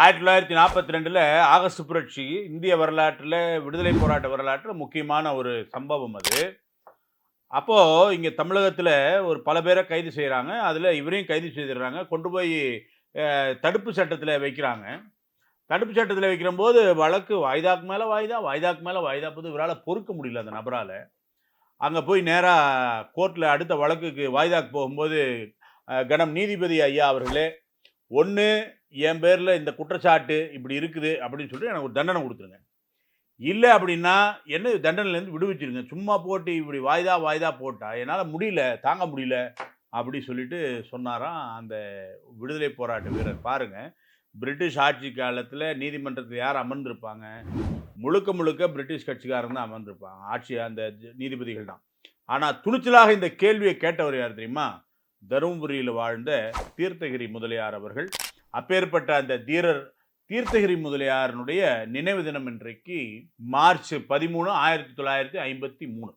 ஆயிரத்தி தொள்ளாயிரத்தி நாற்பத்தி ரெண்டில் ஆகஸ்ட் புரட்சி இந்திய வரலாற்றில் விடுதலை போராட்ட வரலாற்றில் முக்கியமான ஒரு சம்பவம் அது. அப்போது இங்கே தமிழகத்தில் ஒரு பல பேரை கைது செய்கிறாங்க அதில் இவரையும் கைது செய்திடுறாங்க. கொண்டு போய் தடுப்பு சட்டத்தில் வைக்கிறாங்க. தடுப்பு சட்டத்தில் வைக்கிறம்போது வழக்கு வாய்தாக்கு மேலே வாய்தா வாய்தாக்கு மேலே வாய்தா போது இவரால் பொறுக்க முடியல அந்த நபரால். அங்கே போய் நேராக கோர்ட்டில் அடுத்த வழக்குக்கு வாய்தாக்கு போகும்போது கணம் நீதிபதி ஐயா அவர்களே ஒன்று என் பேரில் இந்த குற்றச்சாட்டு இப்படி இருக்குது அப்படின்னு சொல்லிட்டு எனக்கு ஒரு தண்டனை கொடுத்துருங்க. இல்லை அப்படின்னா என்ன தண்டனையிலேருந்து விடுவிச்சிருங்க. சும்மா போட்டு இப்படி வாய்தா வாய்தா போட்டா என்னால் முடியல தாங்க முடியல அப்படி சொல்லிட்டு சொன்னாராம் அந்த விடுதலை போராட்ட வீரர். பாருங்கள் பிரிட்டிஷ் ஆட்சி காலத்தில் நீதிமன்றத்தில் யார் அமர்ந்திருப்பாங்க? முழுக்க முழுக்க பிரிட்டிஷ் கட்சிக்காரன் தான் அமர்ந்திருப்பாங்க ஆட்சி அந்த நீதிபதிகள் தான். ஆனால் துணிச்சலாக இந்த கேள்வியை கேட்டவர் யார் தெரியுமா? தருமபுரியில் வாழ்ந்த தீர்த்தகிரி முதலியார் அவர்கள். அப்பேற்பட்ட அந்த தீரர் தீர்த்தகிரி முதலியாரனுடைய நினைவு தினம் இன்றைக்கு மார்ச் பதிமூணு ஆயிரத்தி தொள்ளாயிரத்தி ஐம்பத்தி மூணு.